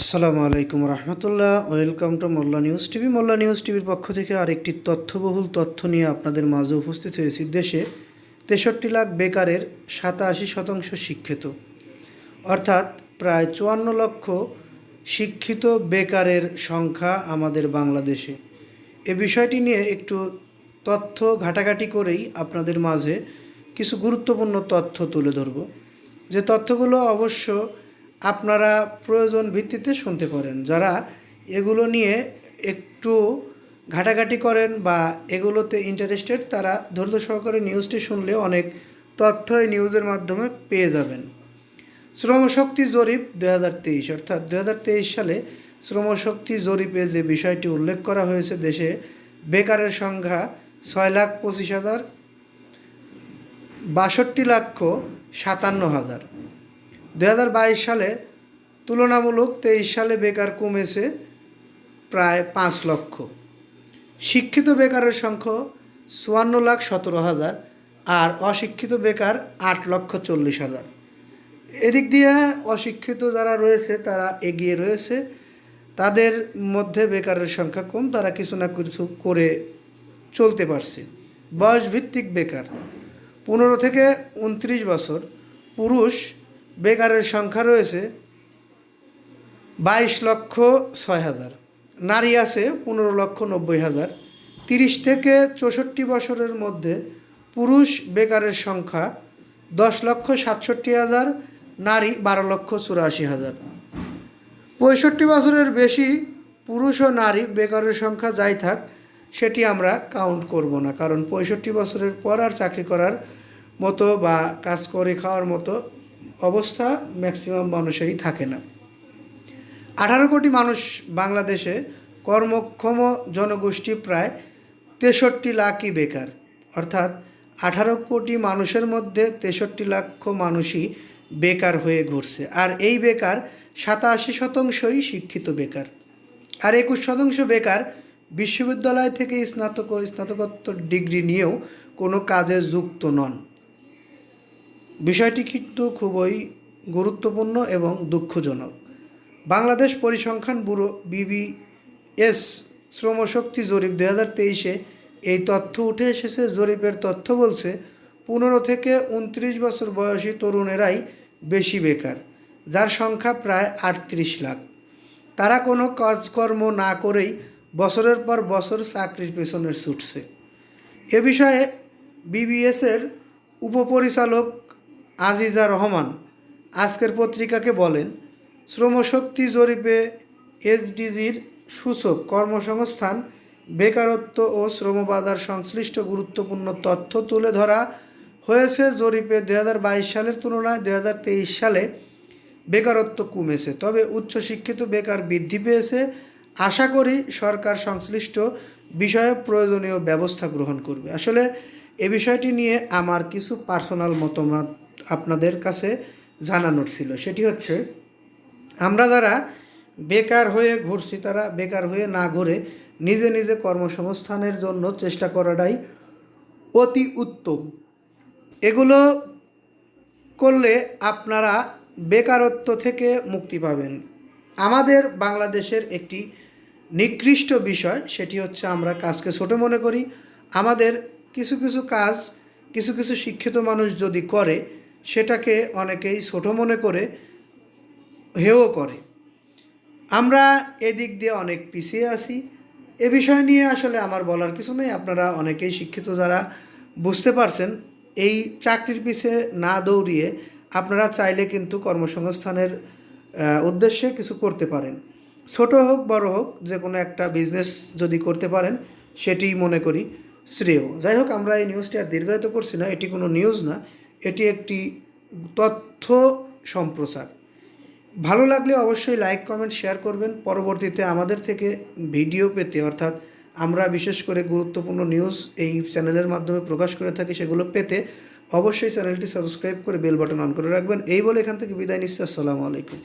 আসসালামু আলাইকুম রহমতুল্লাহ। Welcome to Molla news TV. Molla news টিভির পক্ষ থেকে আরেকটি তথ্যবহুল তথ্য নিয়ে আপনাদের মাঝে উপস্থিত হয়েছি। দেশে তেষট্টি লাখ বেকারের সাতাশি শতাংশ শিক্ষিত। অর্থাৎ প্রায় চুয়ান্ন লক্ষ শিক্ষিত বেকারের সংখ্যা আমাদের বাংলাদেশে। এ বিষয়টি নিয়ে একটু তথ্য ঘাটাঘাটি করেই আপনাদের মাঝে কিছু গুরুত্বপূর্ণ তথ্য তুলে ধরব। যে তথ্যগুলো অবশ্য আপনারা প্রয়োজন ভিত্তিতে শুনতে পারেন। যারা এগুলো নিয়ে একটু ঘাটাঘাটি করেন বা এগুলোতে ইন্টারেস্টেড তারা ধৈর্য সহকারে নিউজটি শুনলে অনেক তথ্য এই নিউজের মাধ্যমে পেয়ে যাবেন। শ্রমশক্তি জরিপ দু হাজার তেইশ, অর্থাৎ দু হাজার তেইশ সালে শ্রমশক্তি জরিপে যে বিষয়টি উল্লেখ করা হয়েছে, দেশে বেকারের সংখ্যা ছয় লাখ পঁচিশ হাজার বাষট্টি লক্ষ সাতান্ন হাজার। দু হাজার বাইশ সালে তুলনামূলক তেইশ সালে বেকার কমেছে প্রায় পাঁচ লক্ষ। শিক্ষিত বেকারের সংখ্যা চুয়ান্ন লাখ সতেরো হাজার আর অশিক্ষিত বেকার আট লক্ষ চল্লিশ হাজার। এদিক দিয়ে অশিক্ষিত যারা রয়েছে, তারা এগিয়ে রয়েছে। তাদের মধ্যে বেকারের সংখ্যা কম, তারা কিছু না কিছু করে চলতে পারছে। বয়স ভিত্তিক বেকার, পনেরো থেকে উনত্রিশ বছর, পুরুষ বেকারের সংখ্যা রয়েছে বাইশ লক্ষ ছয় হাজার। নারী আছে পনেরো লক্ষ নব্বই হাজার। তিরিশ থেকে চৌষট্টি বছরের মধ্যে পুরুষ বেকারের সংখ্যা দশ লক্ষ সাতষট্টি হাজার, নারী বারো লক্ষ চুরাশি হাজার। পঁয়ষট্টি বছরের বেশি পুরুষ ও নারী বেকারের সংখ্যা যাই থাক, সেটি আমরা কাউন্ট করব না, কারণ পঁয়ষট্টি বছরের পর আর চাকরি করার মতো বা কাজ করে খাওয়ার মতো অবস্থা ম্যাক্সিমাম মানুষেরই থাকে না। আঠারো কোটি মানুষ বাংলাদেশে কর্মক্ষম জনগোষ্ঠী প্রায় তেষট্টি লাখই বেকার। অর্থাৎ আঠারো কোটি মানুষের মধ্যে তেষট্টি লক্ষ মানুষই বেকার হয়ে ঘুরছে। আর এই বেকার সাতাশি শতাংশই শিক্ষিত বেকার। আর একুশ শতাংশ বেকার বিশ্ববিদ্যালয় থেকে স্নাতক ও স্নাতকোত্তর ডিগ্রি নিয়েও কোনো কাজে যুক্ত নন। বিষয়টি কিন্তু খুবই গুরুত্বপূর্ণ এবং দুঃখজনক। বাংলাদেশ পরিসংখ্যান ব্যুরো বিবিএস শ্রমশক্তি জরিপ দু হাজার তেইশে এই তথ্য উঠে এসেছে। জরিপের তথ্য বলছে, পনেরো থেকে উনত্রিশ বছর বয়সী তরুণেরাই বেশি বেকার, যার সংখ্যা প্রায় আটত্রিশ লাখ। তারা কোনো কাজকর্ম না করেই বছরের পর বছর চাকরির পেছনে ছুটছে। এ বিষয়ে বিবিএসের উপপরিচালক আজিজা রহমান আজকের পত্রিকাকে বলেন, শ্রমশক্তি জরিপে এসডিজির সূচক কর্মসংস্থান, বেকারত্ব ও শ্রমবাজার সংশ্লিষ্ট গুরুত্বপূর্ণ তথ্য তুলে ধরা হয়েছে জরিপে দু হাজার বাইশ সালের তুলনায় দু হাজার তেইশ সালে বেকারত্ব কমেছে। তবে উচ্চশিক্ষিত বেকার বৃদ্ধি পেয়েছে। আশা করি সরকার সংশ্লিষ্ট বিষয়ে প্রয়োজনীয় ব্যবস্থা গ্রহণ করবে। আসলে এ বিষয়টি নিয়ে আমার কিছু পার্সোনাল মতামত আপনাদের কাছে জানানোর ছিল। সেটি হচ্ছে, আমরা যারা বেকার হয়ে ঘুরছি, তারা বেকার হয়ে না ঘুরে নিজে নিজে কর্মসংস্থানের জন্য চেষ্টা করাটাই অতি উত্তম। এগুলো করলে আপনারা বেকারত্ব থেকে মুক্তি পাবেন। আমাদের বাংলাদেশের একটি নিকৃষ্ট বিষয়, সেটি হচ্ছে আমরা কাজকে ছোট মনে করি। আমাদের কিছু কিছু কাজ, কিছু কিছু শিক্ষিত মানুষ যদি করে সেটাকে অনেকেই ছোট মনে করে হেও করে। আমরা এদিক দিয়ে অনেক পিছিয়ে আছি। এ বিষয় নিয়ে আসলে আমার বলার কিছু নেই। আপনারা অনেকেই শিক্ষিত যারা বুঝতে পারছেন, এই চাকরির পিছে না দৌড়িয়ে আপনারা চাইলে কিন্তু কর্মসংস্থানের উদ্দেশ্যে কিছু করতে পারেন। ছোট হোক, বড় হোক, যে কোনো একটা বিজনেস যদি করতে পারেন সেটি মনে করি শ্রেয়। যাই হোক, আমরা এই নিউজটি আর দীর্ঘায়িত করছি না। এটি কোনো নিউজ না। এটি একটি তথ্য সম্প্রচার। ভালো লাগলে অবশ্যই লাইক, কমেন্ট, শেয়ার করবেন। পরবর্তীতে আমাদের থেকে ভিডিও পেতে, অর্থাৎ আমরা বিশেষ করে গুরুত্বপূর্ণ নিউজ এই চ্যানেলের মাধ্যমে প্রকাশ করে থাকি সেগুলো পেতে, অবশ্যই চ্যানেলটি সাবস্ক্রাইব করে বেল বাটন অন করে রাখবেন। এই বলে এখান থেকে বিদায় নিচ্ছি। আসসালামু আলাইকুম।